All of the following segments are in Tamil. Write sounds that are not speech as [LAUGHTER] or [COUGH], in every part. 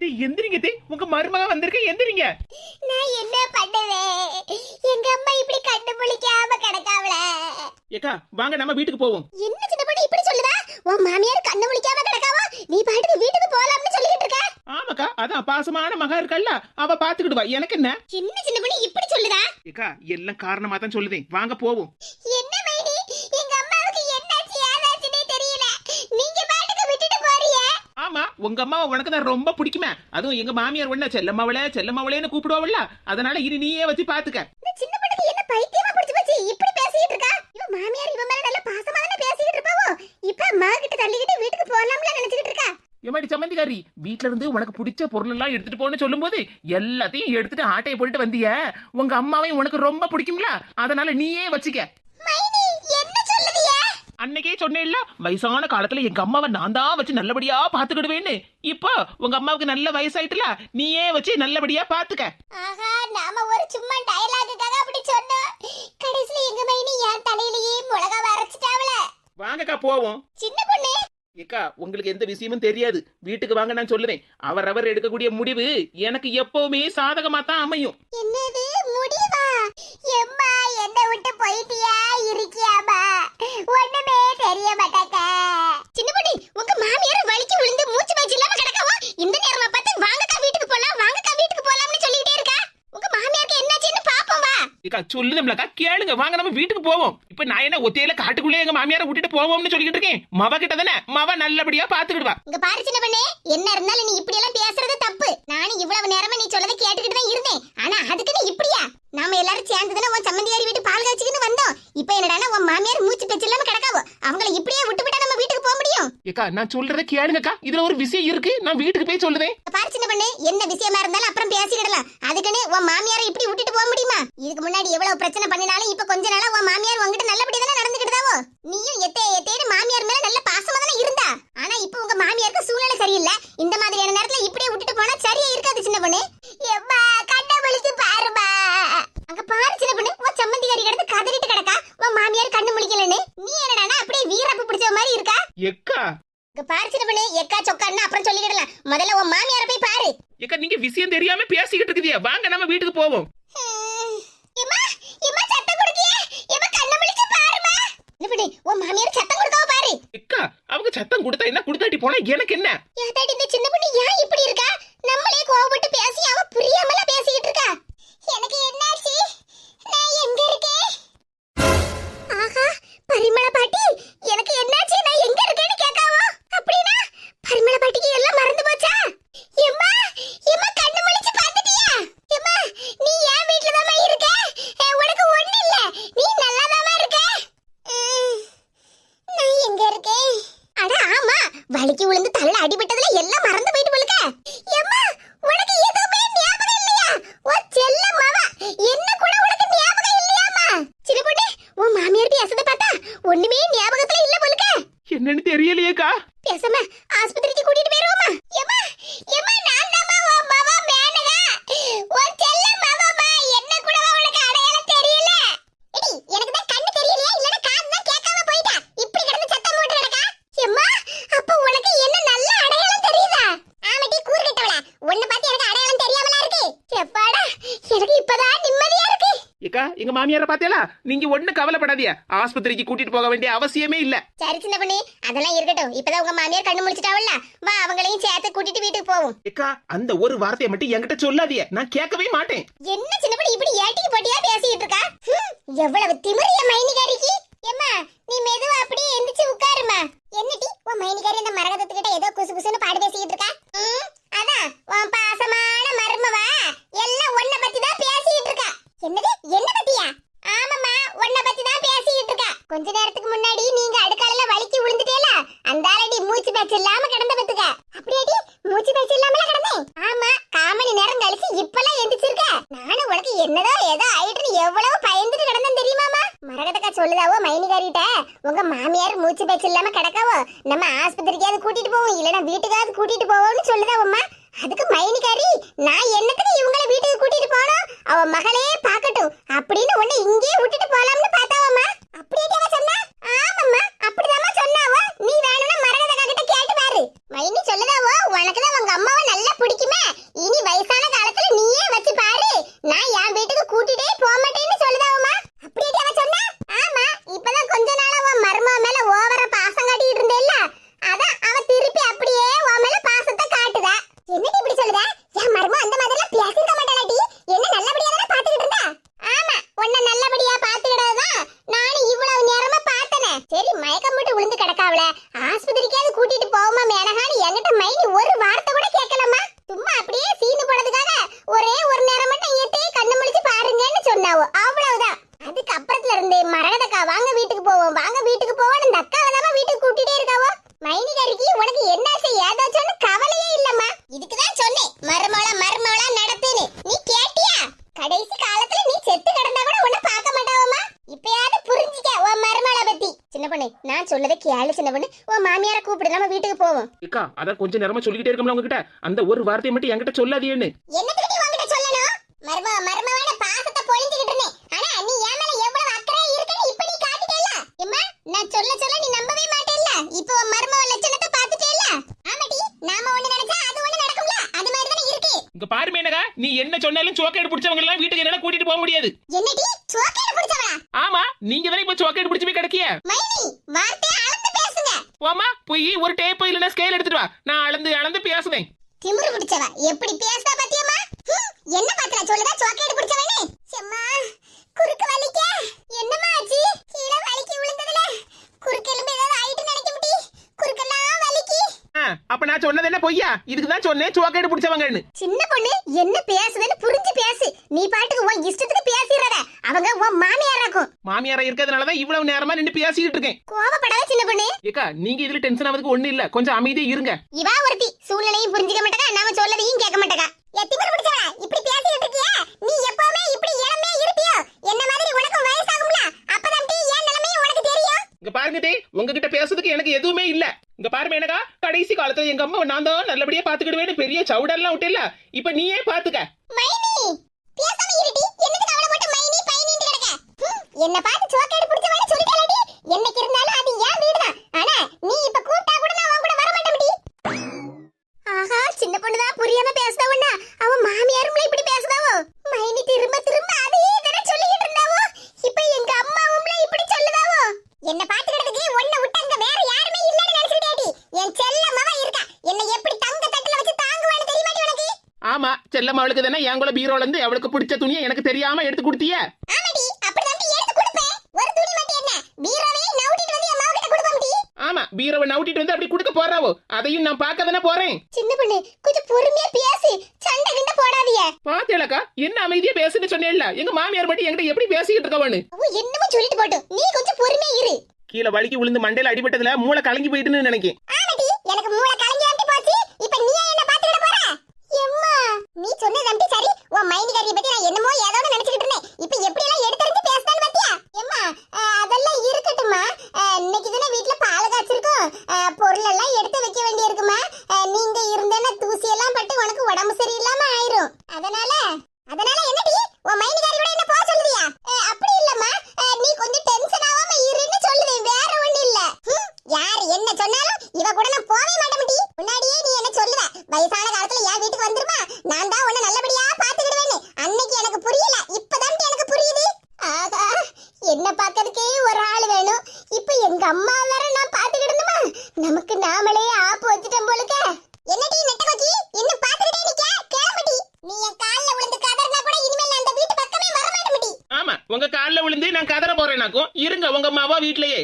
இது எந்திரிங்க தே. உங்க மருமக வந்திருக்க எந்திரிங்க. நான் என்ன பண்ணுவேன் எங்க அம்மா இப்படி கண்ணு முழிக்காம கிடக்காவல ஏக்கா வாங்க நம்ம வீட்டுக்கு போவோம். என்ன சின்ன பொண்ணு இப்படி சொல்லுதா? உன் மாமியார் கண்ணு முழிக்காம கிடக்காவா? நீ பாட்டுக்கு வீட்டுக்கு போலாம்னு சொல்லிட்டு இருக்க. ஆமாக்கா அதான் பாசமான மகா இருக்கல்ல அவ பாத்துக்கிடுவா. எனக்கு என்ன? என்ன சின்ன பொண்ணு இப்படி சொல்லுதா? ஏக்கா எல்லாம் காரணமா தான் சொல்லுதேன். வாங்க போவோம். என்ன மைனி எங்க அம்மாவுக்கு என்னாச்சு ஏதாச்சுன்னே தெரியல. நீங்க ஆமா உங்க அம்மாவை உனக்கு தான் ரொம்ப பிடிக்குமே. அதுவும் எங்க மாமியார் ஒண்ணு செல்லம்மாவளே செல்லம்மாவளேன்னு கூப்பிடுவாள்ல அதனால இனி நீயே வச்சு பாத்துக்க. இந்த சின்ன பொண்ணுக்கு என்ன பைத்தியமா பிடிச்சு போச்சு? இப்படி பேசிட்டு இருக்கா? இவ மாமியார் இவ மேல நல்ல பாசமா தானே பேசிட்டு இருப்பாவோ? இப்ப அம்மா கிட்ட தள்ளிக்கிட்டு வீட்டுக்கு போலாம்ல நினைச்சிட்டு இருக்கா? எம்மாடி சம்மந்திக்காரி வீட்ல இருந்து உனக்கு பிடிச்ச பொருள் எல்லாம் எடுத்துட்டு போன்னு சொல்லும்போது எல்லாத்தையும் எடுத்துட்டு ஆட்டையை போட்டுட்டு வந்திய. உங்க அம்மாவையும் உனக்கு ரொம்ப பிடிக்கும்ல? அதனால நீயே வச்சுக்க. அன்னைக்கே சொன்னேன்ல வயசான காலத்துல எங்க அம்மாவை நான் தான் வச்சு நல்லபடியா பாத்துக்கிடுவேன்னு இப்போ உங்க அம்மாவுக்கு நல்ல வயசாயிட்டுல நீயே வச்சு நல்லபடியா பாத்துக்க ஆஹா நாம ஒரு சும்மா டயலாகுக்காக அப்படி சொன்னோம். கடைசில எங்க மைனி என் தலையிலேயே மிளகா வரைச்சிட்டாவல வாங்கக்கா போவோம். சின்ன பொண்ணு. ஏக்கா உங்களுக்கு எந்த விஷயமும் தெரியாது. வீட்டுக்கு வாங்க நான் சொல்லுவேன். அவரவர் எடுக்கக்கூடிய முடிவு எனக்கு எப்பவுமே சாதகமா தான் அமையும். என்னது? முடிவா? எம்மா என்ன விட்டு போயிட்டியா? இருக்கியாமா? ஒண்ணுமே தெரிய மாட்டாக்க சின்ன பொண்ணு உங்க மாமியார் வலிக்கு விழுந்து மூச்சு பேச்சு இல்லாம கிடக்கவா? இந்த நேரமா பார்த்து வாங்கக்கா வீட்டுக்கு போலாம் வாங்கக்கா வீட்டுக்கு போலாம்னு சொல்லிட்டே இருக்கா? உங்க மாமியாருக்கு என்னாச்சுன்னு சொல்லுதம்லக்கா கேளுங்க. வாங்க நம்ம வீட்டுக்கு போவோம். இப்ப நான் என்ன ஒத்தையில காட்டுக்குள்ளே எங்க மாமியாரை விட்டுட்டு போவோம்னு சொல்லிட்டு இருக்கேன்? மவ கிட்ட தானே? மவ நல்லபடியா பாத்துக்கிடுவா. இங்க பாரு சின்ன பண்ணே. என்ன இருந்தாலும் நீ இப்படி எல்லாம் பேசுறது தப்பு. நானும் இவ்வளவு நேரமா நீ சொல்லதை கேட்டுக்கிட்டு தான் இருந்தேன். ஆனா அதுக்கு நீ இப்படியா? நாம எல்லாரும் சேர்ந்து தானே உன் சம்மந்தியாரி வீட்டு பால் காய்ச்சிக்கின்னு வந்தோம். இப்போ என்னடானா உன் மாமியார் மூச்சு பேச்சு இல்லாம கிடக்காவோ? அவங்கள இப்படியே விட்டு விட்டா நம்ம வீட்டுக்கு போக முடியும்? ஏக்கா நான் சொல்றத கேளுங்கக்கா இதுல ஒரு விஷயம் இருக்கு. நான் வீட்டுக்கு போய் சொல்லுதேன் இங்க பாரு சின்ன பண்ணே. என்ன விஷயமா இருந்தாலும் அப்புறம் பேசிக்கிடலாம். அதுக்குன்னு உன் மாமியாரை இப்படி விட்டுட்டு போக முடியுமா? இதுக்கு முன்னாடி எவ்வளவு பிரச்சனை பண்ணினாலும் இப்ப கொஞ்ச நாளா உன் மாமியார் உங்ககிட்ட நல்லபடியா தானே நடந்துக்கிட்டதாவோ? நீயும் எத்தே எத்தேன்னு மாமியார் மேல நல்ல பாசமா தானே இருந்தா? ஆனா இப்ப உங்க மாமியாருக்கு சூழ்நிலை சரியில்லை. இந்த மாதிரியான நேரத்துல இப்படியே விட்டுட்டு போனா சரியா இருக்காது சின்ன பொண்ணு. எம்மா கண்ண முழிச்சு பாருமா. அங்க பாரு சின்ன பொண்ணு. உன் சம்மந்திகாரி கிடந்து கதறிட்டு கிடக்கா. உன் மாமியார் கண்ணு முழிக்கலன்னு. நீ என்னடானா அப்படியே வீரப்பு பிடிச்ச மாதிரி இருக்கா? ஏக்கா இங்க பாரு சின்ன பொண்ணு. எக்கா சொக்கான்னு அப்புறம் சொல்லிக்கிடலாம். முதல்ல உன் மாமியாரை போய் பாரு. ஏக்கா நீங்க விஷயம் தெரியாம பேசிக்கிட்டு இருக்குதியா வாங்க நம்ம வீட்டுக்கு போவோம் எம்மா எம்மா சத்தம் கொடுக்கியே எம்மா கண்ண முழிச்சு பாருமா உன் மாமியார் சத்தம் கொடுக்காம பாரு. அவங்க சத்தம் கொடுத்தா என்ன? கொடுத்தாட்டி போனா எனக்கு என்ன? ஏதாடி இந்த சின்ன பொண்ணு ஏன் இப்படி இருக்கா? நம்மளே கோவப்பட்டு பேசி அவ புரியாமல பேசிக்கிட்டு இருக்கா. எனக்கு என்னாச்சு? நான் எங்க இருக்கேன்? ஆஹா பரிமள பாட்டி எனக்கு என்னாச்சு? நான் எங்க இருக்கேன்னு கேட்காவோ? அப்படின்னா பரிமள பாட்டிக்கு எல்லாம் மறந்து போச்சா? எம்மா எம்மா கண்ணு முழிச்சு பார்த்துட்டியா எம்மா நீ ஏன் வீட்ல தான் இருக்க அஹ், உனக்கு ஒண்ணு இல்ல நீ நல்லா இருக்க உம், நான் எங்க இருக்கேன் அட ஆமா வலிக்கு விழுந்து தலையில அடிபட்டதுல எல்லாம் மறந்து போயிட்டு போலுக்க எம்மா உனக்கு எதுவுமே ஞாபகம் இல்லையா ஓ செல்ல மாவ என்ன கூட உனக்கு ஞாபகம் இல்லையாமா சின்ன பொண்ணு உன் மாமியார் பேசுறத பார்த்தா ஒண்ணுமே ஞாபகத்துல இல்ல போலுக்க என்னன்னு தெரியலையேக்கா பேசாம ஆஸ்பத்திரிக்கு கூட்டிட்டு போயிருவோமா எம்மா எம்மா நான் தாம்மா உன் மாமா மேனகா உன் செல்ல மாமாமா என்ன கூட உனக்கு அடையாளம் தெரியல எடி எனக்கு தான் கண்ணு தெரியலையா இல்லனா காது தான் கேட்காம போயிட்டா இப்படி கிடந்து சத்தம் போட்டு கிடக்கா எம்மா அப்ப உனக்கு என்ன நல்ல அடையாளம் தெரியுதா ஆமாடி கூறு கட்டவள உன்னை பார்த்து எனக்கு அடையாளம் தெரியாமலா இருக்கு எப்பாடா எனக்கு இப்பதான் நிம்மதியா இருக்கு ஏக்கா எங்க மாமியார பாத்தியலா நீங்க ஒண்ணு கவலைப்படாதீங்க. ஆஸ்பத்திரிக்கு கூட்டிட்டு போக வேண்டிய அவசியமே இல்ல. சரி சின்ன பண்ணி அதெல்லாம் இருக்கட்டும். இப்பதான் உங்க மாமியார் கண்ணு முடிச்சிட்டாவல்ல வா அவங்களையும் சேர்த்து கூட்டிட்டு வீட்டுக்கு போவோம். ஏக்கா அந்த ஒரு வார்த்தையை மட்டும் என்கிட்ட சொல்லாதீங்க. நான் கேட்கவே மாட்டேன். என்ன சின்னப்படி இப்படி ஏட்டிக்கு போட்டியா பேசிட்டு இருக்கா? எவ்வளவு திமிரிய மைனிகாரிக்கு ஏம்மா நீ மெதுவா அப்படியே எந்திரிச்சு உட்காருமா என்னடி உன் மைனிகாரி அந்த மரகதத்துக்கிட்ட ஏதோ குசு குசுன்னு பாடு பேசிட்டு இருக்கா? நான் சொல்லதை கேளு சின்ன பொண்ணு உன் மாமியாரை கூப்பிடு நம்ம வீட்டுக்கு போவோம். ஏக்கா அதான் கொஞ்சம் நேரமா சொல்லிக்கிட்டே இருக்கோம்ல உங்ககிட்ட. அந்த ஒரு வார்த்தையை மட்டும் என்கிட்ட சொல்லாதீன்னு. என்னத்துக்கு நீ உன்கிட்ட சொல்லணும்? மருமக மருமகன பாசத்தை பொழிஞ்சுக்கிட்டு இருந்தேன் ஆனா நீ என் மேல எவ்வளவு அக்கறை இருக்குன்னு இப்ப நீ காட்டிட்டேல எம்மா நான் சொல்ல சொல்ல நீ நம்பவே மாட்டேல்ல இப்போ உன் மருமக லட்சணத்தை பாத்துட்டேல ஆமாடி நாம ஒண்ணு நினைச்சா அது ஒண்ணு நடக்கும்ல அது மாதிரி தானே இருக்கு இங்க பாரு மேனகா நீ என்ன சொன்னாலும் சோக்கேடு பிடிச்சவங்க எல்லாம் வீட்டுக்கு என்னால கூட்டிட்டு போக முடியாது. என்னடி? சோக்கேடு பிடிச்சவளா? ஆமா நீங்க தானே இப்ப சோக்கேடு பிடிச்சு போய் கிடக்கிய? மைனி வார்த்தை அளந்து பேசுங்க. போமா போய் ஒரு டேப் இல்லைன்னா ஸ்கேல் எடுத்துட்டு வா. நான் அளந்து அளந்து பேசுவேன். திமிரு பிடிச்சவ எப்படி பேசுதா பாத்தியம்மா? என்ன பாத்திரா? சொல்லுதா சோக்கேடு பிடிச்சவனே. செம்மா குறுக்கு வலிக்க என்னம்மா ஆச்சு கீழே வலிக்கி விழுந்ததுல குறுக்கு எலும்பு ஏதாவது ஆயிட்டு நினைக்க முடி குறுக்கெல்லாம் வலிக்கி ஆ, அப்ப நான் சொன்னது என்ன பொய்யா? இதுக்கு தான் சொன்னேன் சோக்கேடு பிடிச்சவங்கன்னு. சின்ன பொண்ணு என்ன பேசுதுன்னு புரிஞ்சு பேசு. நீ பாட்டுக்கு உன் இஷ்டத்துக்கு பேசிடுறத. அவங்க உன் மாமியாராக்கும் மாமியாரா இருக்கிறதுனாலதான் இவ்வளவு நேரமா நின்று பேசிக்கிட்டு இருக்கேன். கோவப்படாத சின்ன பொண்ணு. ஏக்கா நீங்க இதுல டென்ஷன் ஆகிறதுக்கு ஒண்ணு இல்ல. கொஞ்சம் அமைதியா இருங்க. இவா ஒருத்தி சூழ்நிலையும் புரிஞ்சுக்க மாட்டேங்க நாம சொல்லதையும் கேட்க மாட்டேங்க எத்திமர் பிடிச்சவா இப்படி பேசிட்டு இருக்கியா? நீ எப்பவுமே இப்படி இளமே இருப்பியோ? என்ன மாதிரி உனக்கும் வயசாகும்ல? அப்பதான் டீ ஏன் நிலைமையும் உனக்கு தெரியும்? இங்க பாருங்க டேய் உங்ககிட்ட பேசுறதுக்கு எனக்கு எதுவுமே இல்ல. இங்க பாருங்க எனக்கா கடைசி காலத்துல எங்க அம்மா நான் தான் நல்லபடியா பாத்துக்கிடுவேன்னு பெரிய சவுடெல்லாம் விட்டில்ல. இப்ப நீயே பாத்துக்க என்ன பார்த்து சோக்கேடு பிடிச்ச மாதிரி சொல்லிட்டாலடி. என்னைக்கு இருந்தாலும் அது ஏன் வீடுதான். ஆனா நீ இப்ப கூப்பிட்டா கூட நான் உன் கூட வர மாட்டேன்டி ஆஹா சின்ன பொண்ணுதான் புரியாம பேசுதவன்னா அவன் மாமியாரும்ல இப்படி பேசுதாவோ மைனி திரும்ப திரும்ப அதே தானே சொல்லிக்கிட்டு இருந்தாவோ இப்ப எங்க அம்மாவும்ல இப்படி சொல்லுதாவோ என்ன பாத்துக்கிறதுக்கு உன்னை விட்டு அங்க வேற யாருமே இல்லன்னு நினைச்சுக்கிட்டேடி என் செல்லம்மாவா இருக்கா என்னை எப்படி தங்க தட்டுல வச்சு தாங்குவான்னு தெரியுமாடி உனக்கு அவளுக்கு தானே என் கூட பீரோல இருந்து அவளுக்கு பிடிச்ச துணியை எனக்கு தெரியாம எடுத்து கொடுத்திய? ஆமா பீரோவை நவுட்டிட்டு வந்து அப்படி கொடுக்க போறாவோ? அதையும் நான் பார்க்க தானே போறேன். சின்ன பொண்ணு கொஞ்சம் பொறுமையா பேசி. சண்டை கிண்ட போடாதீங்க. பாத்தேலக்கா என்ன அமைதியா பேசுன்னு சொன்னேன்ல எங்க மாமியார் மட்டும் என்கிட்ட எப்படி பேசிக்கிட்டு இருக்கவனு என்னமோ சொல்லிட்டு போட்டும் நீ கொஞ்சம் பொறுமையா இரு. கீழே வலிக்கு விழுந்து மண்டையில அடிபட்டதுல மூளை கலங்கி போயிட்டுன்னு நினைக்கேன். ஆமாடி எனக்கு மூளை கலங்கி அம்பி போச்சு இப்ப நீ என்ன பாத்துக்கிட போற எம்மா நீ சொன்னது அம்பி சரி உன் மைனி கறியை பத்தி நான் என்னமோ ஏதோ ஒண்ணு நினைச்சுக்கிட்டு இருந்தேன் இப்ப எப்படி எல்லாம் எடுத்தறிஞ்சு பேசுதான்னு பாத்தியா எம்மா அஹ், அதெல்லாம் இருக்கட்டும்மா அஹ், இன்னைக்கு தானே வீட்ல பால் காய்ச்சிருக்கோம் அஹ், பொருள் எல்லாம் எடுத்து வைக்க வேண்டியிருக்குமா அஹ், நீங்க இருந்தேன்னா தூசி எல்லாம் பட்டு உனக்கு உடம்பு சரியில்லாம ஆயிரும் அதனால அதனால என்னடி உன் மைனி கறி கூட என்ன போக சொல்லுதியா அஹ், அப்படி இல்லம்மா அஹ், நீ கொஞ்சம் டென்ஷன் ஆகாம இருன்னு சொல்லுவேன் வேற ஒண்ணு இல்ல ஹம், யார் என்ன சொன்னாலும் இவ கூட நான் போவே மாட்டேன்டி முன்னாடியே நீ என்ன சொல்லுவ வயசான காலத்துல என் வீட்டுக்கு வந்துருமா நான் தான் உன்னை நல்லபடியா பாத்துக்கிடுவேன்னு அன்னைக்கு எனக்கு புரியல இப்பதான் எனக்கு புரியுது ஆகா என்ன பார்க்கறதுக்கே ஒரு ஆள் வேணும் இப்ப எங்க அம்மா வேற நான் பாத்துக்கிடணுமா நமக்கு நாமளே ஆப்பு வச்சுட்டோம் போலுக்க என்னடி நெட்ட கொச்சி இன்னும் பாத்துக்கிட்டே நிக்க கிளம்புடி நீ என் கால்ல விழுந்து கதறினா கூட இனிமேல் நான் அந்த வீட்டு பக்கமே வர மாட்டேன்டி ஆமா உங்க கால்ல விழுந்து நான் கதற போறேனாக்கும். இருங்க உங்க அம்மாவா வீட்லயே.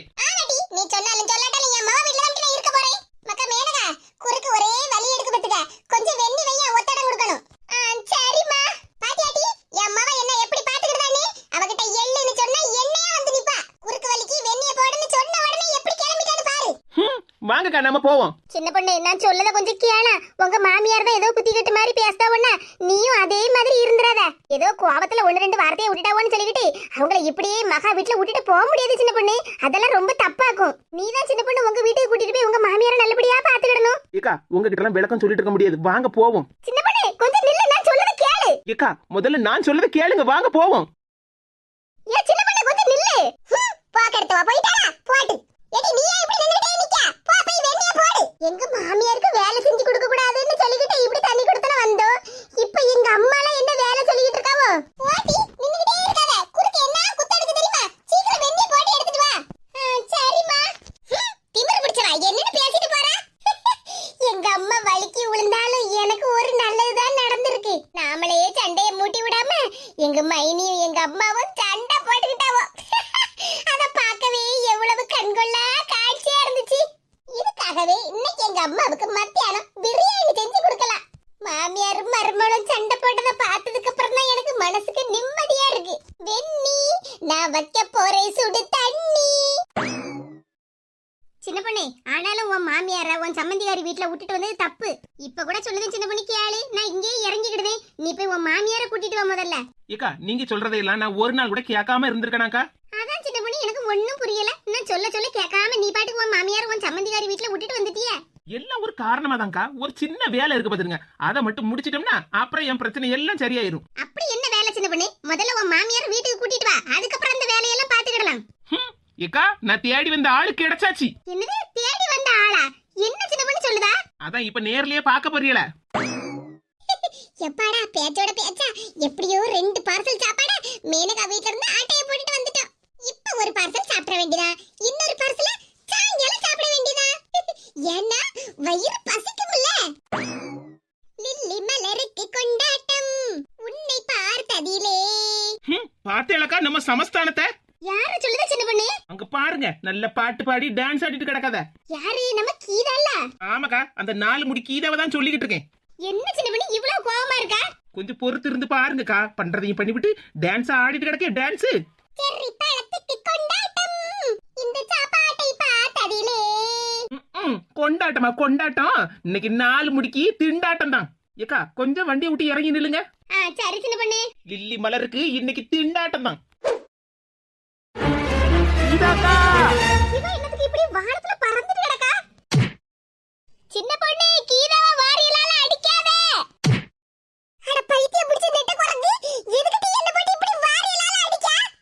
நீ சொன்னாலும் சொல்லாட்டாலும் என் மாமா வீட்ல தான் இருக்க போறேன். மக்கா மேனகா குறுக்கு ஒரே வலி எடுக்க பத்துக்க கொஞ்சம் வெண்ணி வையா ஒத்தடம் கொடுக்கணும். சரிம்மா. பாத்தியாட்டி என் மாமா என்ன எப்படி பாத்துக்கிட்டானே அவகிட்ட எள்ளுன்னு சொன்னா எண்ணெயா வந்து நிப்பா? குறுக்கு வலிக்கு வெண்ணிய போடுன்னு சொன்ன உடனே எப்படி கிளம்பிட்டான்னு பாரு. வாங்கக்கா நம்ம போவோம். சின்ன பொண்ணு நான் சொல்லத கொஞ்சம் கேள. உங்க மாமியார் தான் ஏதோ குத்திக்கிட்டு மாதிரி பேசுதா ஒண்ணா. நீயும் அதே மாதிரி இருந்துறாத ஏதோ கோவத்துல ஒண்ணு ரெண்டு வார்த்தையை விட்டுட்டாவோன்னு சொல்லிக்கிட்டு அவங்கள இப்படியே மகா வீட்டுல விட்டுட்டு போக முடியாது சின்ன பொண்ணு. அதெல்லாம் ரொம்ப தப்பாக்கும். நீ தான் சின்ன பொண்ணு உங்க வீட்டுக்கு கூட்டிட்டு போய் உங்க மாமியாரை நல்லபடியா பாத்துக்கிடணும் ஏக்கா உங்ககிட்ட எல்லாம் விளக்கம் சொல்லிட்டு இருக்க முடியாது. வாங்க போவோம். சின்ன பொண்ணு கொஞ்சம் நில்லு நான் சொல்லத கேளு. ஏக்கா முதல்ல நான் சொல்லதை கேளுங்க. வாங்க போவோம். ஏன் சின்ன பொண்ணு கொஞ்சம் நில்லு. போக்கெடுத்து வா போயிட்டாரா போட்டு. ஏடி நீ ஏன் இப்படி நின்னுட்டே நிக்க போ போய் வெண்ணிய போடு. எங்க மாமியாருக்கு வேலை செஞ்சு கொடுக்க கூடாதுன்னு சொல்லிக்கிட்டு இப்படி தண்ணி கொடுத்தன வந்தோம் இப்போ எங்க அம்மால என்ன வேலை சொல்லிக்கிட்டு இருக்காவோ போடி நின்னுட்டே இருக்காத குறுக்கு என்ன குத்தடுக்கு தெரியுமா சீக்கிரம் வெண்ணிய போட்டு எடுத்துட்டு வா ஆ, சரிம்மா ஹம், திமிரு பிடிச்சவா என்னன்னு பேசிட்டு போறா எங்க அம்மா வலிக்கு விழுந்தாலும் எனக்கு ஒரு நல்லதுதான் நடந்திருக்கு நாமளே சண்டைய மூட்டி விடாம எங்க மைனியும் எங்க அம்மாவும் சண்டை போட்டுக்கிட்டாவோ அத பார்க்கவே எவ்வளவு கண்கொள்ளா காட்சியா இருந்துச்சு இதுக்காகவே இன்னைக்கு எங்க அம்மாவுக்கு மத்தியானம் பிரியாணி செஞ்சு கொடுக்கலாம் மாமியாரும் மருமகளும் சண்டை போட்டதை பார்த்ததுக்கு அப்புறம் தான் எனக்கு மனசுக்கு நிம்மதியா இருக்கு வெண்ணி நான் வைக்க போறேன் சுடு தண்ணி சின்ன பொண்ணு ஆனாலும் உன் மாமியார உன் சம்மந்திகாரி வீட்ல விட்டுட்டு வந்தது தப்பு இப்ப கூட சொல்லுது சின்ன பண்ணி கேளு நான் இங்கேயே இறங்கிக்கிடுவேன் நீ போய் உன் மாமியாரை கூட்டிட்டு வா முதல்ல. ஏக்கா நீங்க சொல்றதையெல்லாம் நான் ஒரு நாள் கூட கேட்காம இருந்திருக்கேனாக்கா? அதான் சின்ன பண்ணி எனக்கு ஒண்ணும் புரியல. நான் சொல்ல சொல்ல கேட்காம நீ பாட்டுக்கு உன் மாமியார் உன் சம்மந்திகாரி வீட்ல விட்டுட்டு வந்துட்டியே. எல்லாம் ஒரு காரணமா தான்க்கா ஒரு சின்ன வேலை இருக்கு பாத்துருங்க அதை மட்டும் முடிச்சிட்டோம்னா அப்புறம் என் பிரச்சனை எல்லாம் சரியாயிரும். அப்படி என்ன வேலை சின்ன பண்ணி முதல்ல உன் மாமியார் வீட்டுக்கு கூட்டிட்டு வா. அதுக்கப்புறம் அந்த வேலையெல்லாம் பாத்துக்கிடலாம். ஏக்கா நான் தேடி வந்த ஆளு கிடைச்சாச்சு. என்னது? தேடி வந்த ஆளா? என்ன சின்ன பண்ணி சொல்லுதா? அதான் இப்ப நேர்லயே பார்க்க போறீல எப்பாடா பேச்சோட பேச்சா? எப்படியோ ரெண்டு பார்சல் சாப்பாடு மேனகா வீட்ல இருந்து ஆட்டைய போட்டுட்டு வந்துட்டோம் இப்ப ஒரு பார்சல் சாப்பிட வேண்டியதா? இன்னொரு பார்சல சாயங்காலம் சாப்பிட வேண்டியதா? [LAUGHS] ஏன்னா வயிறு பசிக்கும்ல. லில்லி மலருக்கு கொண்டாட்டம். உன்னை பார்த்ததிலே. பார்த்தேலக்கா நம்ம சமஸ்தானத்தை. யாரு சொல்லுதா சின்ன பொண்ணு? அங்க பாருங்க நல்ல பாட்டு பாடி டான்ஸ் ஆடிட்டு கிடக்காத. யாரு? நம்ம கீதால ஆமாக்கா அந்த நாலு முடி கீதாவை தான் சொல்லிக்கிட்டு இருக்கேன். என்ன சின்ன பொண்ணு இவ்வளவு கோவமா இருக்கா? கொஞ்சம் பொறுத்து இருந்து பாருங்கக்கா. பண்றதையும் பண்ணிவிட்டு டான்ஸ் ஆடிட்டு கிடக்கே டான்ஸ் செர்ரி பழத்துக்கு கொண்டாட்டம். இந்த சாப்பாட்டை பார்த்ததிலே. கொண்டாட்டமா? கொண்டாட்டம். இன்னைக்கு நாலு முடிக்கு திண்டாட்டம் தான். ஏக்கா கொஞ்சம் வண்டியை விட்டு இறங்கி நில்லுங்க. ஆ சரி சின்ன பொண்ணு லில்லி மலருக்கு இன்னைக்கு திண்டாட்டம் தான். சின்ன பொண்ணு கீதாவ வாரியலால அடிக்காத அட பைத்தியம் பிடிச்ச நெட்ட குரங்கு எதுக்கு என்ன போட்டு இப்படி வாரியலால அடிக்கா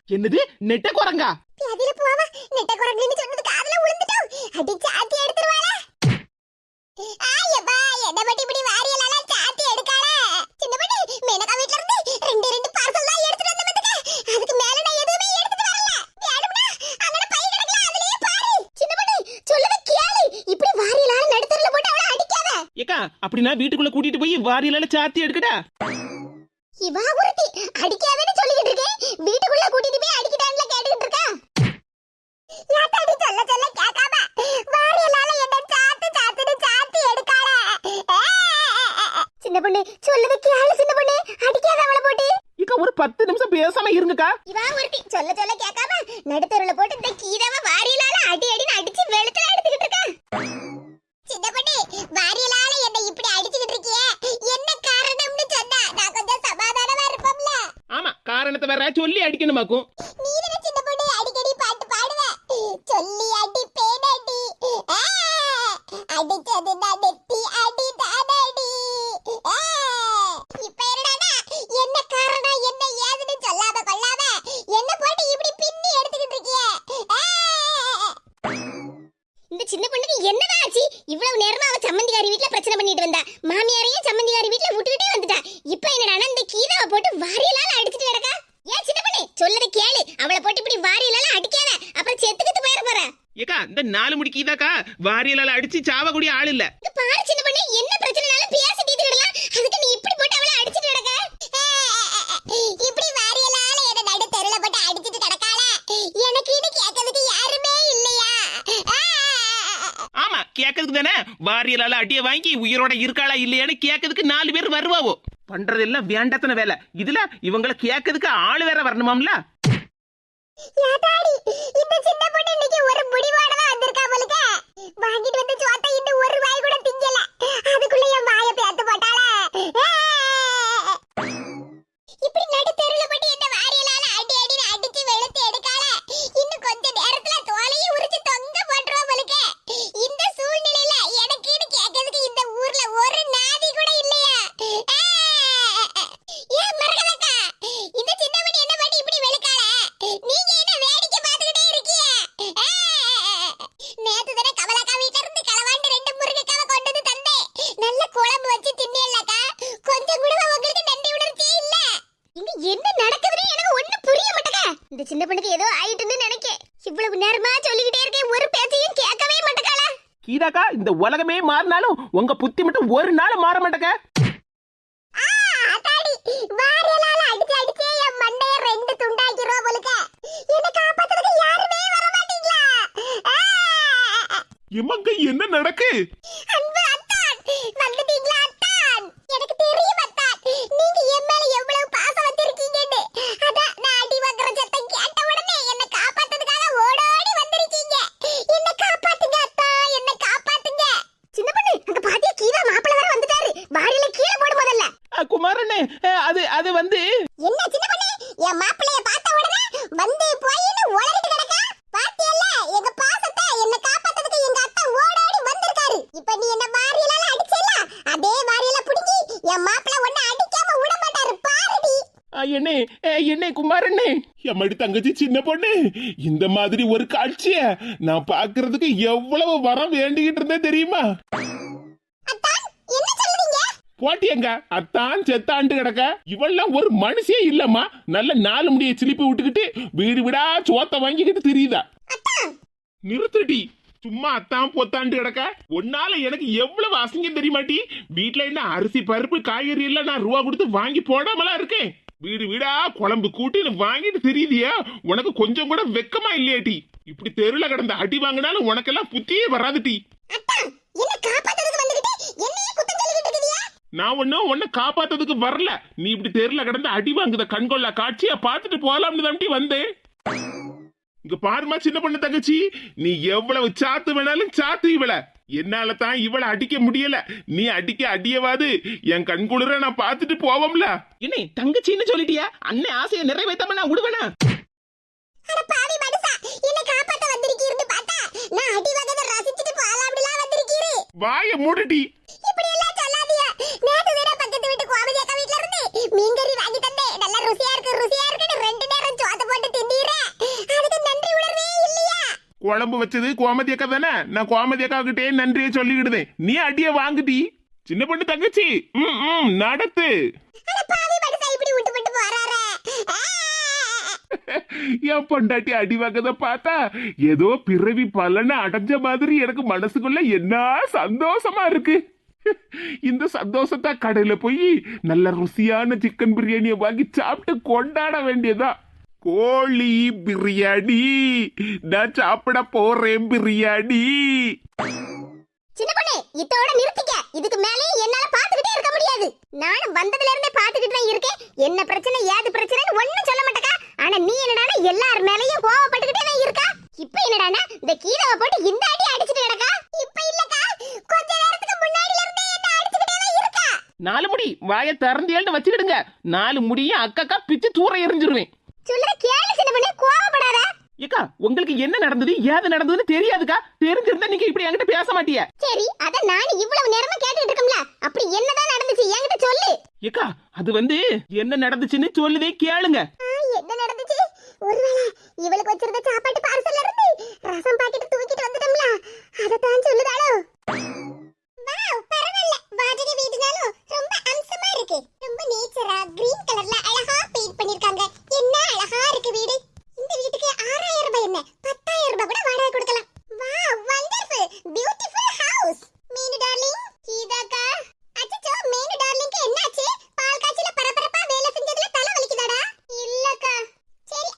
என்னது? நெட்ட குரங்கா? அதில போவ. நெட்ட குரங்குன்னு சொன்னது காதுல விழுந்துட்டோம் அடி சாத்தி எடுத்துருவாளா ஆயப்பா என்ன போட்டு இப்படி வாரியலால சாத்தி எடுக்காள சின்ன பொண்ணு மேனகா வீட்ல இருந்து ரெண்டு ரெண்டு பார்சல் தான் எடுத்துட்டு வந்த பாத்துக்க அதுக்கு மேல நான் எதுவுமே எடுத்துட்டு வரல வேணும்னா அங்கன பை கிடக்கல அதுலயே பாரு சின்ன பொண்ணு சொல்லத கேளு இப்படி வாரியலால நடுத்தறல போட்டு அவள அடிக்காத ஏக்கா அப்படின்னா வீட்டுக்குள்ள கூட்டிட்டு போய் வாரியில சாத்தி எடுக்கடா. இவா ஒருத்தி அடிக்காதன்னு சொல்லிக்கிட்டு இருக்கேன். வீட்டுக்குள்ள கூட்டிட்டு போய் அடிக்கிட்டான்ல கேட்டுக்கிட்டு இருக்கா? யாத்தாடி சொல்ல சொல்ல கேட்காம? வாரியலால என்ன சாத்து சாத்துன்னு சாத்தி எடுக்காள சின்ன பொண்ணு சொல்லுது கேளு சின்ன பொண்ணு. அடிக்காத அவளை போட்டு. ஏக்கா ஒரு பத்து நிமிஷம் பேசாம இருங்கக்கா. காரணத்தை வேற சொல்லி அடிக்கணுமாக்கும் நீ தானே சின்ன பொண்ணு அடிக்கடி பாட்டு பாடுவ சொல்லி அடி பேனடி ஆ, அடிச்சது நான் நெத்தி அடி தானடி ஆ, இப்ப என்னடா என்ன காரணம் என்ன ஏதுன்னு சொல்லாம கொள்ளாம என்ன போட்டு இப்படி பின்னி எடுத்துக்கிட்டு இருக்கியே ஆ. இந்த சின்ன பொண்ணுக்கு என்னதான் ஆச்சு இவ்வளவு நேரமா அவ சம்மந்திகாரி வீட்ல பிரச்சனை பண்ணிட்டு வந்தா மாமியாரையும் சம்மந்திகாரி வீட்ல விட்டுக்கிட்டே வந்துட்டா இப்ப என்னடா இந்த கீதாவை போட்டு வாரியலால அடிச்சிட்டு கிடக்கா ஏன் சின்ன பொண்ணு சொல்லத கேளு அவளை போட்டு இப்படி வாரியலால அடிக்காத அப்புறம் செத்துக்கிட்டு போயிட போற ஏக்கா இந்த நாலு முடி கீதாக்கா வாரியில அடிச்சு சாவக்கூடிய ஆள் இல்ல. பாரு சின்ன பொண்ணு என்ன பிரச்சனைனாலும் பேசி தீர்த்துடலாம் அதுக்கு நீ இப்படி போட்டு அவளை அடிச்சிட்டு கிடக்க? இப்படி வாரியலால என்ன நடு தெருல போட்டு அடிச்சிட்டு கிடக்கால எனக்கு இது கேட்கறதுக்கு யாருமே இல்லையா? ஆமா கேட்கறதுக்கு தானே? வாரியலால அடிய வாங்கி உயிரோட இருக்காளா இல்லையான்னு கேட்கறதுக்கு நாலு பேர் வருவாவோ? பண்றதெல்லாம் வேண்டாத்தன வேலை. இதுல இவங்கள கேட்கறதுக்கு ஆள் வேற வரணுமாம்ல? இந்த சின்ன பொண்ணு இன்னைக்கு ஒரு முடிவோட இருக்கா வந்திருக்கா போலுக்க வாங்கிட்டு வந்து சோத்தை இன்னும் ஒரு வாய் கூட திங்கல. அதுக்குள்ள என் வாயை பேத்து கீதாக்கா இந்த உலகமே மாறினாலும் உங்க புத்தி மட்டும் ஒரு நாள் மாற மாட்டேங்க ஆ, அத்தாடி, வாரியலால அடிச்சு அடிச்சே என் மண்டைய ரெண்டு துண்டாக்கிருவா போலுக்க. என்னை காப்பாத்துறதுக்கு யாருமே வர மாட்டீங்களா? ஆ, எமங்க என்ன நடக்கு அன்பு அத்தான், வந்துட்டீங்களா அத்தான்? எனக்கு தெரியும் அத்தான், நீங்க என் மேல எவ்வளவு பாசம் வச்சிருக்கீங்கன்னு. அதான் நான் அடி வாங்குற சத்தம் கேட்ட உடனே என்னை காப்பாத்துறதுக்காக ஓடோடி வந்திருக்கீங்க. என்னை காப்பாத்துங்க அத்தான், என்னை காப்பாத்துங்க. சின்ன பொண்ணு, அண்ணே அஹ், அது அது வந்து என்ன சின்ன பொண்ணு? என் மாப்பிள்ளைய பார்த்த உடனே வந்து போயின்னு உளறிட்டு கிடக்கா? பாத்தியல்ல எங்க பாசத்தை என்ன காப்பாத்துறதுக்கு எங்க அத்தா ஓடோடி வந்திருக்காரு. இப்ப நீ என்ன வாரியலால அடிச்சல அதே வாரியல புடிங்கி என் மாப்பிள்ளை உன்னை அடிக்காம விட மாட்டாரு. பாருடி. என்னே என்னே குமார் அண்ணே எம்மடி தங்கச்சி சின்ன பொண்ணு. இந்த மாதிரி ஒரு காட்சிய நான் பாக்குறதுக்கு எவ்வளவு வரம் வேண்டிக்கிட்டு இருந்தேன் தெரியுமா? சொல்றீங்க போட்டியங்க அத்தான் செத்தாண்டு கிடக்க. இவெல்லாம் ஒரு மனுஷே இல்லம்மா. நல்ல நாலு முடிய சிலிப்பி விட்டுக்கிட்டு வீடு வீடா சோத்த வாங்கிக்கிட்டு தெரியுதா? நிறுத்துடி சும்மா அத்தான் பொத்தாண்டு கிடக்க. உன்னால எனக்கு எவ்வளவு அசிங்கம் தெரியுமாட்டி? வீட்ல என்ன அரிசி பருப்பு காய்கறி எல்லாம் நான் ரூபா கொடுத்து வாங்கி போடாமலாம் இருக்கேன்? வீடு வீடா குழம்பு கூட்டின்னு வாங்கிட்டு தெரியுதியா. உனக்கு கொஞ்சம் கூட வெக்கமா இல்லையாட்டி. இப்படி தெருல கிடந்த அடி வாங்கினாலும் உனக்கெல்லாம் புத்தியே வராதுடி அத்தான் என்ன காப்பாத்துறதுக்கு வந்துகிட்டு என்னையே குத்தம் சொல்லிக்கிட்டு இருக்கீங்க நான் ஒன்னும் உன்னை காப்பாத்ததுக்கு வரல. நீ இப்படி தெருல கிடந்து அடி வாங்குத கண்கொள்ளா காட்சியா பார்த்துட்டு போலாம்னு தாண்டி வந்தேன். இங்க பாருமா சின்ன பொண்ணு தங்கச்சி நீ எவ்வளவு சாத்து வேணாலும் சாத்து இவள. என்னால தான் இவளை அடிக்க முடியல. நீ அடிக்க அடியவாது. என் கண்குளிர நான் பார்த்துட்டு போவோம்ல. என்னே தங்கச்சின்னு சொல்லிட்டியா? அண்ணன் ஆசையை நிறைவேத்தாம நான் விடுவேனா? அட பாவி மனுஷா என்ன காப்பாத்த வந்திருக்கீருன்னு பார்த்தா நான் அடி வகத ரசிச்சுட்டு போலாம்லாம் வந்திருக்கீரு வாய மூடுடி இப்படி எல்லாம் சொல்லாதீங்க நேத்து தானே பக்கத்து வீட்டு கோமதி அக்கா வீட்ல இருந்து மீன் கறி வாங்கி தந்தேன். நல்லா ருசியா இருக்கு ருசியா இருக்குன்னு ரெண்டு நேரம் சோத்த போட்டு தின்னீரே அதுக்கு நன்றி உணர்வே இல்லையா? குழம்பு வச்சது கோமதி அக்கா தானே? நான் கோமதி அக்கா கிட்டே நன்றியை சொல்லிக்கிடுதேன். நீ அடிய வாங்குடி. சின்ன பொண்ணு தங்கச்சி. ம் ம் நடத்து! என் பொண்டாட்டி அடி வாங்கத பார்த்தா ஏதோ பிறவி பலனை அடைஞ்ச மாதிரி எனக்கு மனசுக்குள்ள என்ன சந்தோஷமா இருக்கு. இந்த சந்தோஷத்தை கடையில் போய் நல்ல ருசியான சிக்கன் பிரியாணியை வாங்கி சாப்பிட்டு கொண்டாட வேண்டியதா? கோழி பிரியாணி நான் சாப்பிட போறேன் பிரியாணி சின்ன பொண்ணு இதோட நிறுத்திக்க. இதுக்கு மேலே என்னால பாத்துக்கிட்டே இருக்க முடியாது. நானும் வந்ததுல இருந்தே பாத்துக்கிட்டு தான் இருக்கேன். என்ன பிரச்சனை ஏது பிரச்சனைன்னு ஒண்ணும் சொல்ல மாட்டேக்கா. ஆனா நீ என்னடானா எல்லார் மேலேயும் கோவப்பட்டுக்கிட்டே தான் இருக்கா? இப்ப என்னடானா இந்த கீதாவை போட்டு இந்த அடி அடிச்சிட்டு கிடக்கா? இப்ப இல்லக்கா கொஞ்ச நேரத்துக்கு முன்னாடில இருந்தே என்ன அடிச்சுக்கிட்டே தான் இருக்கா? நாலு முடி வாயை திறந்தியல்னு வச்சுக்கிடுங்க. நாலு முடியும் அக்காக்கா பிச்சு தூர எரிஞ்சிருவேன். சொல்லுற கேளு சின்ன பொண்ணு கோவப்படாத. ஏக்கா உங்களுக்கு என்ன நடந்தது ஏது நடந்ததுன்னு தெரியாதுக்கா. தெரிஞ்சிருந்தா நீங்க இப்படி என்கிட்ட பேச மாட்டிய. சரி அத நான் இவ்வளவு நேரமா கேட்டுட்டு இருக்கோம்ல அப்படி என்னதான் நடந்துச்சு என்கிட்ட சொல்லு. ஏக்கா அது வந்து என்ன நடந்துச்சுன்னு சொல்லுதே கேளுங்க. என்ன நடந்துச்சு? ஒருவேளை இவளுக்கு வச்சிருந்த சாப்பாட்டு பார்சல்ல இருந்து ரசம் பாக்கெட் தூக்கிட்டு வந்துட்டோம்ல தான் சொல்லுதாளோ? வாவ் பரவாயில்ல. வாஜடி வீடுனாலும் ரொம்ப அம்சமா இருக்கு. ரொம்ப நேச்சரா கிரீன் கலர்ல அழகா பெயிண்ட் பண்ணிருக்காங்க. என்ன அழகா இருக்கு வீடு? இந்த வீட்டுக்கு ஆறாயிரம் ரூபாய் என்ன? பத்தாயிரம் ரூபாய் கூட வாடகை கொடுக்கலாம். Wow wonderful beautiful house Meenu darling கீதாக்கா. அச்சச்சோ மீனு டார்லிங்க்கு என்னாச்சு? பால் காய்ச்சல பரபரப்பா வேலை செஞ்சதுல தலை வலிக்குதாடா? இல்லக்கா. சரி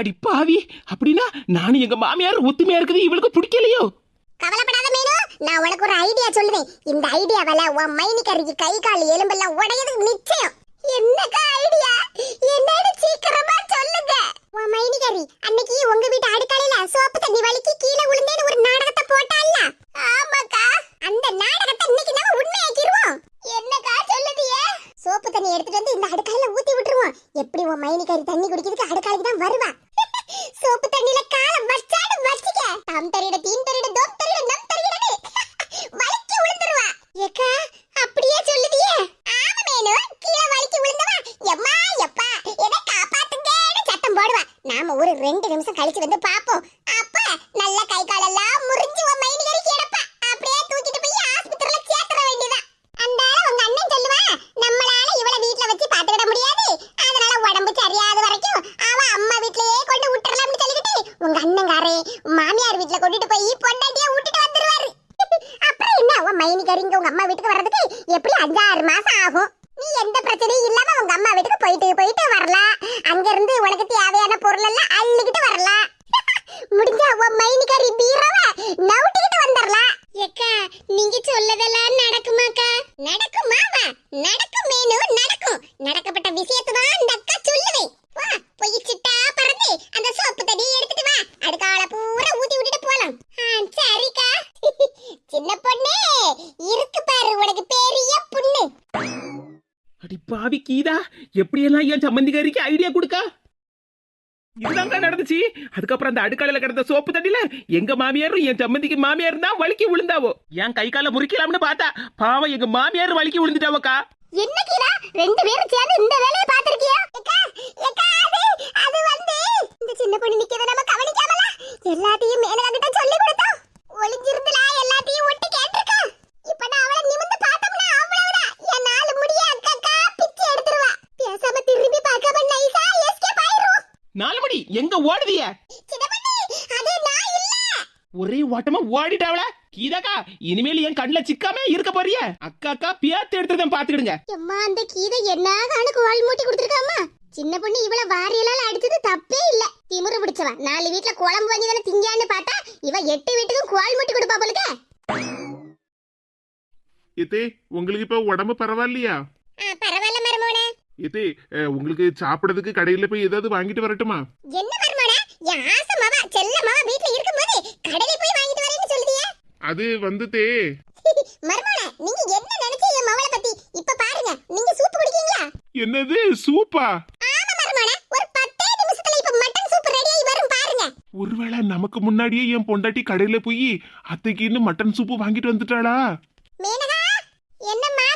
அடி பாவி அப்படின்னா நானும் எங்க மாமியார் ஒத்துமையா இருக்குது இவளுக்கு பிடிக்கலையோ? கவலைப்படாத மேனு நான் உனக்கு ஒரு ஐடியா சொல்லுவேன் இந்த ஐடியாவால உன் மைனிகரிக்கு கை கால் எலும்பெல்லாம் உடையது நிச்சயம். என்னக்கா ஐடியா என்னன்னு சீக்கிரமா சொல்லுங்க. உன் மைனிகரி அன்னைக்கு உங்க வீட்டு அடுக்கலையில சோப்பு தண்ணி வலிக்கு கீழே விழுந்தேன்னு ஒரு நாடகத்தை போட்டால ஆமாக்கா. அந்த நாடகத்தை இன்னைக்கு நம்ம உண்மையாக்கிடுவோம் என்னக்கா சொல்லுதியே சோப்பு தண்ணி எடுத்துட்டு வந்து இந்த அடுக்காயில ஊத்தி விட்டுருவோம். எப்படி உன் மைனிக்காரி தண்ணி குடிக்கிறதுக்கு அடுக்காலுக்கு தான் வருவா? [LAUGHS] சோப்பு தண்ணியில கால வச்சாடு வச்சிக்க தம் தரிட தீன் தரிட தோம் தரிட நம் தரிடனே [LAUGHS] வலிக்கு விழுந்துருவா ஏக்கா அப்படியே சொல்லுதியே. ஆமா மேனு கீழே வலிக்கு விழுந்தவா எம்மா எப்பா எதை காப்பாத்துங்கன்னு சத்தம் போடுவா. நாம ஒரு ரெண்டு நிமிஷம் கழிச்சு வந்து பாப்போம். அப்ப நல்ல கை காலெல்லாம் முறிஞ்சு உன் மைனிகரிக்கு எடுப்பா அப்படியே தூக்கிட்டு போய் ஆஸ்பத்திரியில சேர்த்துற வேண்டியதா அந்த உங்க அண்ணன் சொல்லுவா நம்மளால இவள வீட்ல வச்சு பாத்துக்கிட முடியாது அதனால உடம்பு சரியாத வரைக்கும் அவ அம்மா வீட்லயே கொண்டு விட்டுறலாம்னு சொல்லிக்கிட்டு உங்க அண்ணங்காரே மாமியார் வீட்ல கொண்டுட்டு போய் பொண்டாட்டிய விட்டுட்டு வந்துருவாரு அப்புறம் என்ன உன் மைனிகரி இங்க உங்க அம்மா வீட்டுக்கு வர்றதுக்கு எப்படி அஞ்சாறு மாசம் ஆகும் நீ எந்த பிரச்சனையும் இல்லாம உங்க அம்மா வீட்டுக்கு போயிட்டு போயிட்டு வரலாம் அங்க இருந்து உனக்கு தேவையான பொருள் எல்லாம் அள்ளிக்கிட்டு வரலாம் முடிஞ்சா உன் மைனிகரி பீரவ நவுட்டிக்கிட்டு வந்துடலாம் ஏக்கா நீங்க சொல்லதெல்லாம் நடக்குமாக்கா நடக்குமாவா நடக்கும் மேனு நடக்கும் நடக்கப்பட்ட விஷயத்தை தான் அந்த அக்கா சொல்லுவேன் வா போய் சிட்டா பறந்து அந்த சோப்பு தண்ணி எடுத்துட்டு வா அடுக்கால பூரா ஊத்தி விட்டுட்டு போலாம் ஆ, சரிக்கா சின்ன பொண்ணு இருக்கு பாரு உனக்கு பெரிய புண்ணு அடிப்பாவி பாவி கீதா எப்படியெல்லாம் என் சம்மந்திகாரிக்கு ஐடியா கொடுக்கா? இதுதாங்க நடந்துச்சு. அதுக்கப்புறம் அந்த அடுக்காலையில கிடந்த சோப்பு தண்ணில எங்க மாமியாரும் என் சம்மந்திக்கு மாமியார் தான் வலிக்கி விழுந்தாவோ. என் கை கால முறிக்கலாம்னு பார்த்தா பாவம் எங்க மாமியார் வலிக்கி விழுந்துட்டாவக்கா. என்ன கீழா ரெண்டு பேரும் சேர்ந்து இந்த வேலையை பாத்திருக்கியா அது வந்து இந்த சின்ன பொண்ணு நிக்கத நம்ம கவனிக்காமல? எல்லாத்தையும் மேனகா கிட்ட சொல்லி கொடுத்தோம். ஒளிஞ்சிருந்துலா எல்லாத்தையும் ஒட்டி கேட்டிருக்கா. இப்ப நான் அவளை நிமிந்து பார்த்தோம்னா அவ்வளவுதான் என் நாலு முடிய அக்கா பிச்சு எடுத்துருவா பேசாம திரும்பி பார்க்காம நைஸா எஸ்கேப் ஆயிரும். நாலு மணி எங்க இல்ல. ஒரே ஓட்டமா ஓடிட்டாவல கீதாக்கா இனிமேல் என் கண்ணுல சிக்காம இருக்க போறிய? அக்கா அக்கா பியாத்து எடுத்துதான் பாத்துக்கிடுங்க. எம்மா அந்த கீதை என்ன கணக்கு வால் மூட்டி கொடுத்துருக்காமா? சின்ன பொண்ணு இவள வாரியலால அடிச்சது தப்பே இல்ல. திமிரு பிடிச்சவ நாலு வீட்ல குழம்பு வாங்கி தானே திங்கான்னு பார்த்தா இவ எட்டு வீட்டுக்கும் குவால் மூட்டி கொடுப்பா போலுக்க. எத்தே உங்களுக்கு இப்ப உடம்பு பரவாயில்லையா? அஹ், உங்களுக்கு சாப்பிடறதுக்கு கடையில போய் ஏதாவது வாங்கிட்டு வரட்டுமா? என்ன மருமோனே? என் ஆசை மாவா செல்ல மாவா வீட்ல இருக்கும்போது கடையில போய் வாங்கிட்டு வரேன்னு சொல்லுதியே. அது வந்து தே [LAUGHS] மருமோனே நீங்க என்ன நினைச்சீங்க என் மவளை பத்தி? இப்ப பாருங்க நீங்க சூப் குடிக்கீங்களா என்னது சூப்பா? ஆமா மருமோனே ஒரு பத்தே நிமிஷத்துல இப்ப மட்டன் சூப் ரெடி ஆகி வரும் பாருங்க. ஒருவேளை நமக்கு முன்னாடியே என் பொண்டாட்டி கடையில போய் அத்தைக்குன்னு மட்டன் சூப்பு வாங்கிட்டு வந்துட்டாளா? மேனகா என்னம்மா?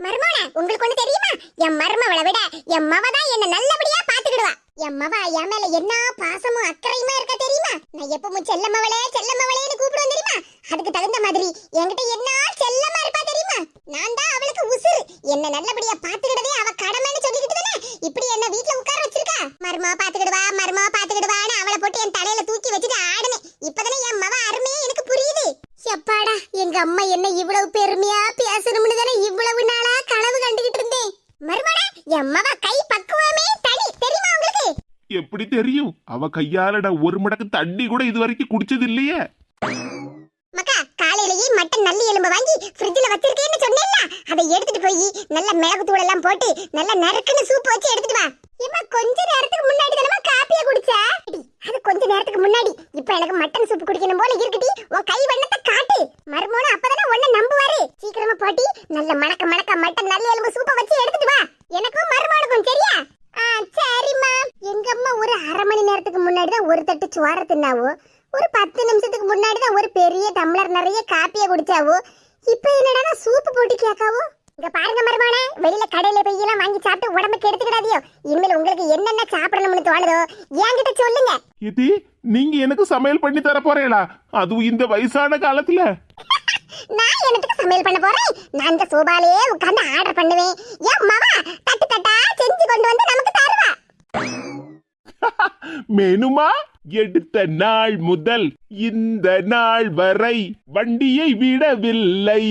மருமோன உங்களுக்கு ஒண்ணு தெரியுமா? என் மருமவளை விட என் மவ தான் என்ன நல்லபடியா பாத்துக்கிடுவா என் மவ என் மேல என்ன பாசமும் அக்கறையுமா இருக்கா தெரியுமா? நான் எப்பவும் செல்லம்மவளே செல்லம்மவளேன்னு கூப்பிடுவேன் தெரியுமா? அதுக்கு தகுந்த மாதிரி என்கிட்ட என்ன செல்லமா இருப்பா தெரியுமா? நான் தான் அவளுக்கு உசுறு. என்ன நல்லபடியா பாத்துக்கிடவே அவ கடமைன்னு சொல்லிக்கிட்டு இப்படி என்ன வீட்டுல உட்கார வச்சிருக்கா? மருமா பாத்துக்கிடுவா மருமா பாத்துக்கிடுவான்னு அவளை போட்டு என் தலையில தூக்கி வச்சுட்டு ஆடுனேன் இப்பதானே என் மவ அருமையே எனக்கு புரியுது எப்பாடா எங்க அம்மா என்ன இவ்வளவு பெருமையா பேசணும்னு தானே இவ்வளவு நாளா கனவு கண்டுகிட்டு இருந்தேன் மருமடா என் மவ கை பக்குவமே தனி தெரியுமா உங்களுக்கு எப்படி தெரியும். அவ கையாலடா ஒரு மடக்கு தண்ணி கூட இது வரைக்கும் குடிச்சது இல்லையே மக்கா காலையிலேயே மட்டன் நல்லி எலும்பு வாங்கி ஃப்ரிட்ஜ்ல வச்சிருக்கேன்னு சொன்னேன்ல. அதை எடுத்துட்டு போய் நல்ல மிளகு தூள் எல்லாம் போட்டு நல்ல நறுக்குன்னு சூப் வச்சு எடுத்துட்டு வா. ஏமா கொஞ்ச நேரத்துக்கு முன்னாடி தானமா காப்பிய குடிச்சா? அது கொஞ்ச நேரத்துக்கு முன்னாடி. இப்ப எனக்கு மட்டன் சூப் குடிக்கணும் போல இருக்குடி. உன் கை வண்ணத்தை காட்டு. மருமோன அப்பதானே உன்னை நம்புவாரு. சீக்கிரமா போட்டி. நல்ல மணக்க மணக்க மட்டன் நல்ல எலும்பு சூப்பை வச்சு எடுத்துட்டு வா எனக்கும் மருமோனுக்கும் சரியா ஆ சரிம்மா எங்க அம்மா ஒரு அரை மணி நேரத்துக்கு முன்னாடி தான் ஒரு தட்டு சோற தின்னாவோ ஒரு பத்து நிமிஷத்துக்கு முன்னாடி தான் ஒரு பெரிய டம்ளர் நிறைய குடிச்சாவோ இப்போ என்னடா சூப்பு போட்டு கேட்காவோ? இங்க பாருங்க மருமான வெளியில கடையில போய் எல்லாம் வாங்கி சாப்பிட்டு உடம்பு கெடுத்துக்கிடாதியோ. இனிமேல் உங்களுக்கு என்னென்ன சாப்பிடணும்னு தோணுதோ என்கிட்ட சொல்லுங்க. இது நீங்க எனக்கு சமையல் பண்ணி தர போறீங்களா? அதுவும் இந்த வயசான காலத்துல. நான் எனக்கு சமையல் பண்ண போறேன்? நான் இந்த சோபாலேயே உட்கார்ந்து ஆர்டர் பண்ணுவேன். என் மாமா தட்டு தட்டா செஞ்சு கொண்டு வந்து நமக்கு தருவா? [LAUGHS] மெனுமா? எடுத்த நாள் முதல் இந்த நாள் வரை வண்டியை விடவில்லை.